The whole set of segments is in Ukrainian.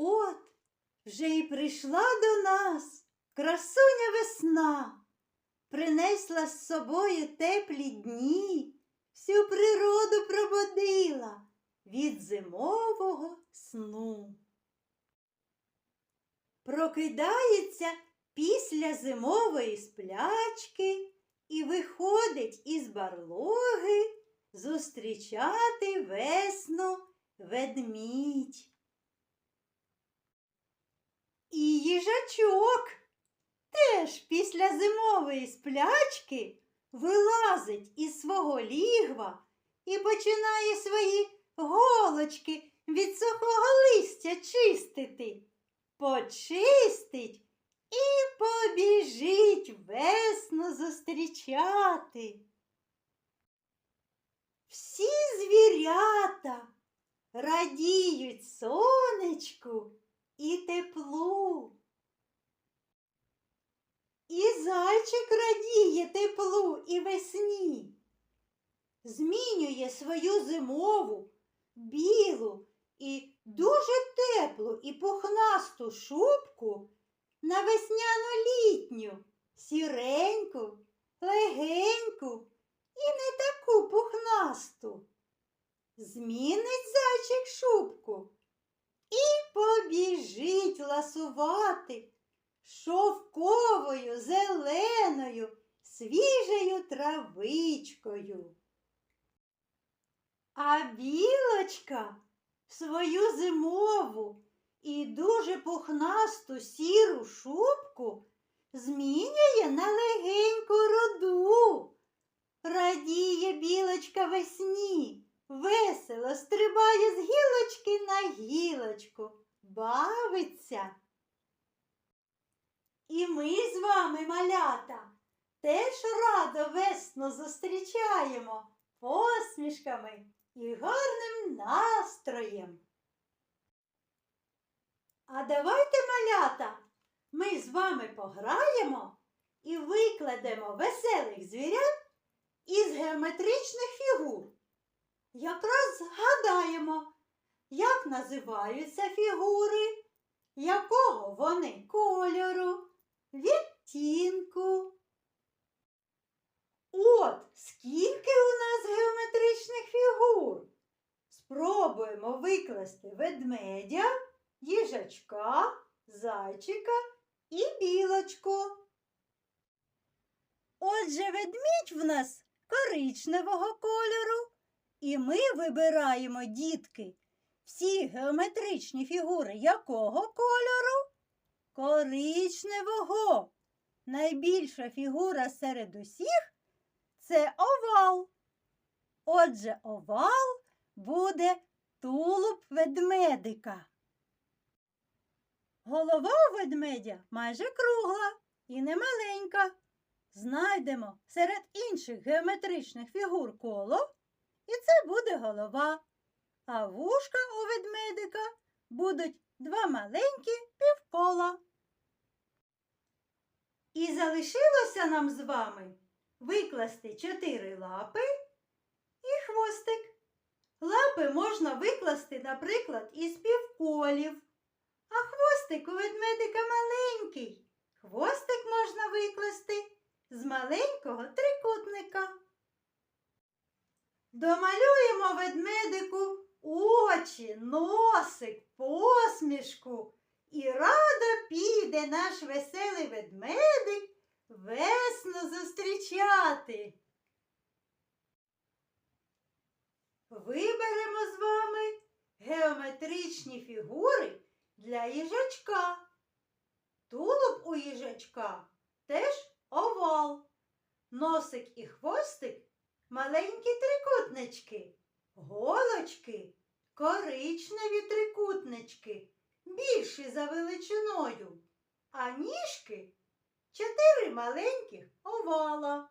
От вже й прийшла до нас красуня весна, принесла з собою теплі дні, всю природу пробудила від зимового сну. Прокидається після зимової сплячки і виходить із барлоги зустрічати весну ведмідь. І їжачок теж після зимової сплячки вилазить із свого лігва і починає свої голочки від сухого листя чистити. Почистить і побіжить весну зустрічати. Всі звірята радіють сонечку і теплу. І зайчик радіє теплу і весні, змінює свою зимову, білу і дуже теплу і пухнасту шубку на весняно-літню, сіреньку, легеньку і не таку пухнасту. Змінить зайчик шубку ласувати шовковою, зеленою, свіжою травичкою. А білочка свою зимову і дуже пухнасту сіру шубку змінює на легеньку руду. Радіє білочка весні, весело стрибає з гілочки на гілочку, бавиться. І ми з вами, малята, теж радо весну зустрічаємо посмішками і гарним настроєм. А давайте, малята, ми з вами пограємо і викладемо веселих звірят із геометричних фігур. Якраз згадаємо, як називаються фігури, якого вони кольору, відтінку. От скільки у нас геометричних фігур. Спробуємо викласти ведмедя, їжачка, зайчика і білочку. Отже, ведмідь в нас коричневого кольору, і ми вибираємо дітки всі геометричні фігури якого кольору? Коричневого. Найбільша фігура серед усіх це овал. Отже, овал буде тулуб ведмедика. Голова у ведмедя майже кругла і немаленька. Знайдемо серед інших геометричних фігур коло, і це буде голова. А вушка у ведмедика будуть два маленькі півкола. І залишилося нам з вами викласти чотири лапи і хвостик. Лапи можна викласти, наприклад, із півколів, а хвостик у ведмедика маленький. Хвостик можна викласти з маленького трикутника. Домалюємо ведмедику очі, носик, посмішку. І радо піде наш веселий ведмедик весну зустрічати. Виберемо з вами геометричні фігури для їжачка. Тулуб у їжачка теж овал. Носик і хвостик маленькі трикутнички, голочки коричневі трикутнички, більші за величиною, а ніжки чотири маленьких овала.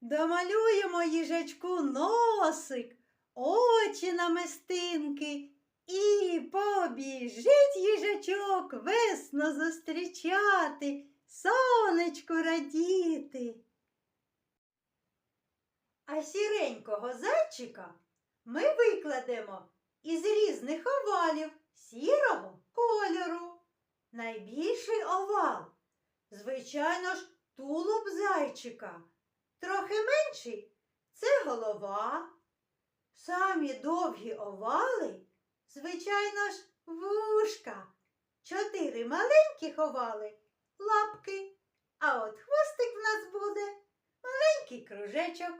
Домалюємо їжачку носик, очі намистинки і побіжить їжачок весно зустрічати, сонечку радіти. А сіренького зайчика ми викладемо із різних овалів сірого кольору. Найбільший овал, звичайно ж, тулуб зайчика. Трохи менший це голова. Самі довгі овали, звичайно ж, вушка. Чотири маленьких овали лапки. А от хвостик в нас буде маленький кружечок.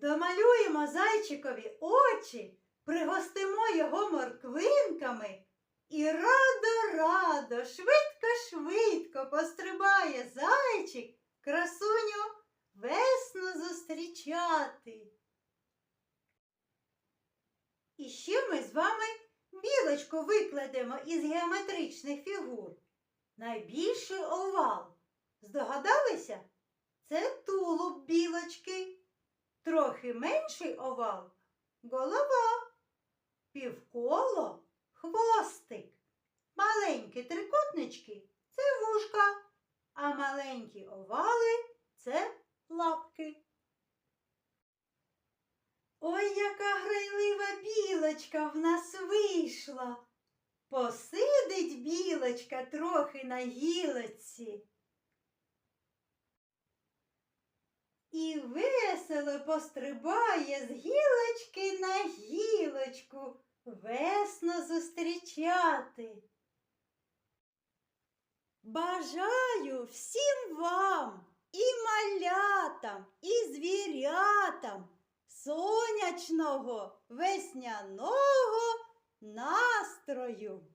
Домалюємо зайчикові очі, пригостимо його морквинками. І радо-радо, швидко-швидко пострибає зайчик красуню весну зустрічати. І ще ми з вами білочку викладемо із геометричних фігур. Найбільший овал. Здогадалися? Це тулуб білочки. Трохи менший овал голова. Півколо хвостик. Маленькі трикутнички це вушка, а маленькі овали це лапки. Ой, яка грайлива білочка в нас вийшла. Посидить білочка трохи на гілочці. І весело пострибає з гілочки на гілочку весно зустрічати. Бажаю всім вам і малятам, і звірятам сонячного весняного настрою.